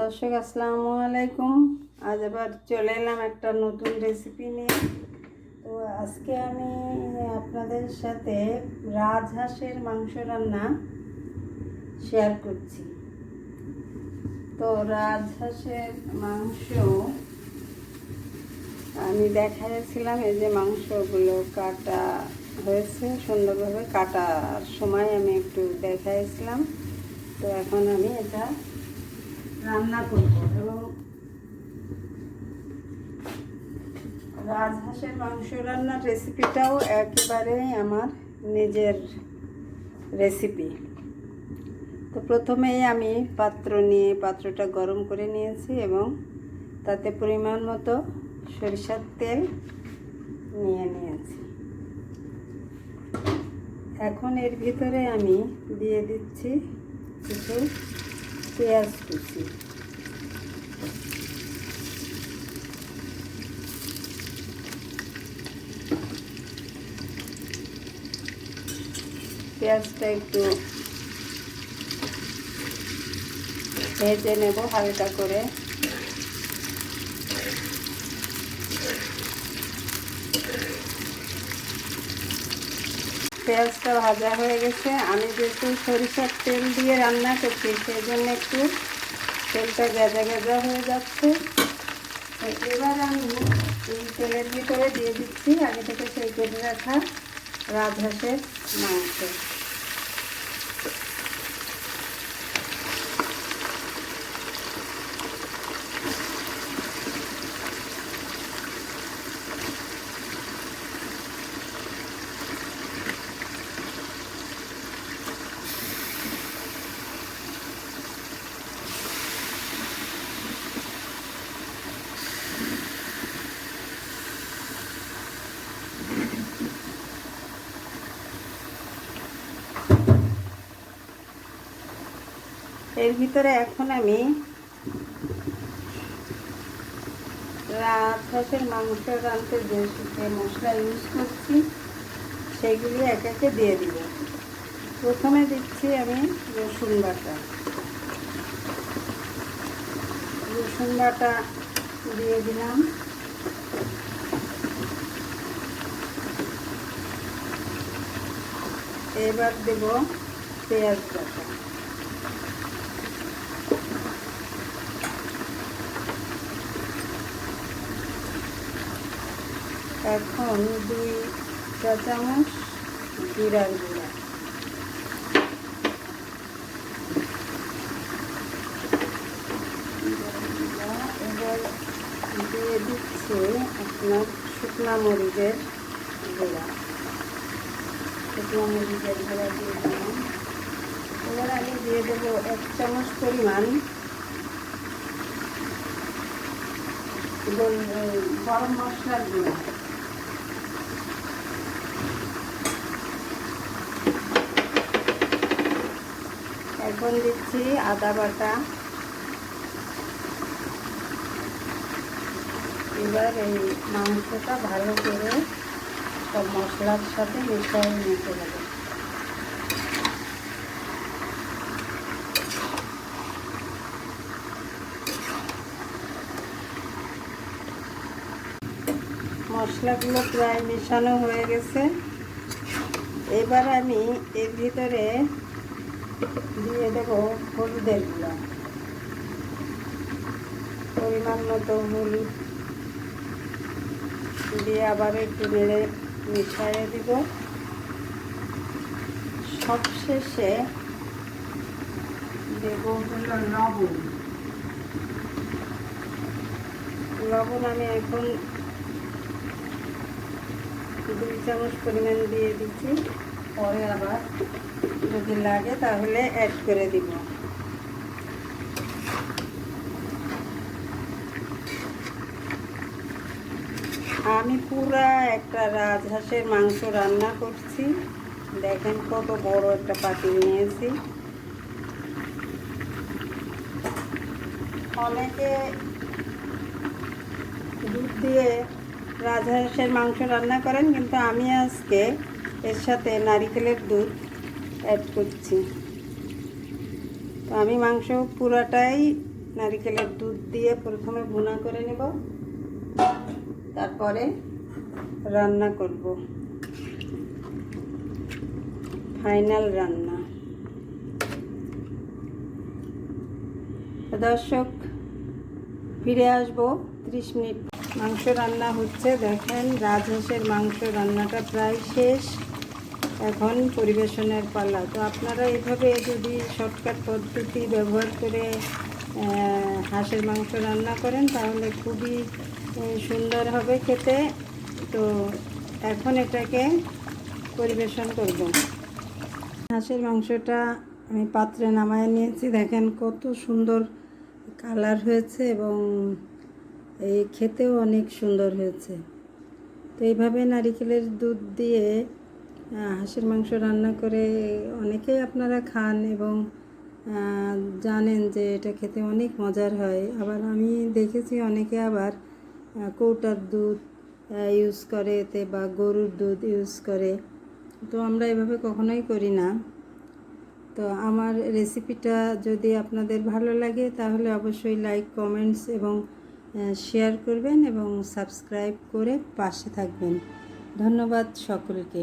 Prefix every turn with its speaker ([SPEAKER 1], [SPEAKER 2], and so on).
[SPEAKER 1] দর্শক, আসসালামু আলাইকুম। আজ আবার চলে এলাম একটা নতুন রেসিপি নিয়ে। তো আজকে আমি আপনাদের সাথে রাজহাঁসের মাংস রান্না শেয়ার করছি। তো রাজহাঁসের মাংস আমি দেখাইছিলাম, এই যে মাংসগুলো কাটা হয়েছে, সুন্দরভাবে কাটার সময় আমি একটু দেখাইছিলাম। তো এখন আমি এটা রান্না করব এবং রাজহাঁসের মাংস রান্নার রেসিপিটাও একেবারেই আমার নিজের রেসিপি তো প্রথমেই আমি পাত্র নিয়ে, পাত্রটা গরম করে নিয়েছি এবং তাতে পরিমাণ মতো সরিষার তেল নিয়ে নিয়েছি। এখন এর ভিতরে আমি দিয়ে দিচ্ছি কিছু পেঁয়াজ কুচি। পেঁয়াজটা একটু ভেজে নেব হালকা করে। পেঁয়াজটা ভাজা হয়ে গেছে। আমি যেহেতু সরিষার তেল দিয়ে রান্না করছি সেই জন্য একটু তেলটা গেজা গেজা হয়ে যাচ্ছে। এবার আমি এই তেলের ভিতরে দিয়ে দিচ্ছি, আগে থেকে সেই কেটে রাখা রাজহাঁসের মাংস। এর ভিতরে এখন আমি রাজহাঁসের মাংস রাঁধতে যে মশলা ইউজ করছি, সেগুলি এক একে দিয়ে দিব। প্রথমে দিচ্ছি আমি রসুন বাটা। রসুন বাটা দিয়ে দিলাম। এবার দেব পেঁয়াজ বাটা। এখন দুই চা চামচ জিরার গুঁড়া। এবার দিয়ে দিচ্ছে আপনার শুকনা মরিচের গুঁড়া। শুকনা মরিচের গুঁড়া দিয়ে দিলাম। এবার আমি দিয়ে দেবো এক চামচ পরিমাণ গরম মশলার গুঁড়া। এখন দিচ্ছি আদা বাটা। এবার এই মাংসটা ভালো করে সব মশলার সাথে মিশিয়ে নিতে হবে। মশলাগুলো প্রায় মেশানো হয়ে গেছে। এবার আমি এর ভিতরে দিয়ে দেব হলুদের গুঁড়া। পরিমাণ মতো হলুদ দিয়ে আবার একটু নেড়ে মিশিয়ে দিব। সবশেষে দেব হলো লবণ। লবণ আমি এখন দুই চামচ পরিমাণ দিয়ে দিচ্ছি। পরে আবার যদি লাগে তাহলে অ্যাড করে দিব। আমি পুরা একটা রাজহাঁসের মাংস রান্না করছি। দেখেন কত বড় একটা পাতিল নিয়েছি। অনেকে দুধ দিয়ে রাজহাঁসের মাংস রান্না করেন, কিন্তু আমি আজকে এর সাথে নারিকেলের দুধ অ্যাড করছি। তো আমি মাংস পুরাটাই নারিকেলের দুধ দিয়ে প্রথমে ভুনা করে নেব। তারপরে রান্না করব। ফাইনাল রান্না। দর্শক, ফিরে আসব ত্রিশ মিনিট। মাংস রান্না হচ্ছে, দেখেন রাজহাঁসের মাংস রান্নাটা প্রায় শেষ। এখন পরিবেশনের পাল্লা। তো আপনারা এইভাবে যদি শর্টকাট পদ্ধতি ব্যবহার করে হাঁসের মাংস রান্না করেন, তাহলে খুবই সুন্দর হবে খেতে। তো এখন এটাকে পরিবেশন করব। হাঁসের মাংসটা আমি পাত্রে নামায় নিয়েছি। দেখেন কত সুন্দর কালার হয়েছে এবং এই খেতেও অনেক সুন্দর হয়েছে। তো এইভাবে নারিকেলের দুধ দিয়ে হাঁসের মাংস রান্না করে অনেকেই আপনারা খান এবং জানেন যে এটা খেতে অনেক মজার হয়। আবার আমি দেখেছি অনেকে আবার কৌটার দুধ ইউজ করে এতে বা গরুর দুধ ইউজ করে। তো আমরা এভাবে কখনোই করি না। তো আমার রেসিপিটা যদি আপনাদের ভালো লাগে তাহলে অবশ্যই লাইক কমেন্টস এবং শেয়ার করবেন এবং সাবস্ক্রাইব করে পাশে থাকবেন। ধন্যবাদ সকলকে।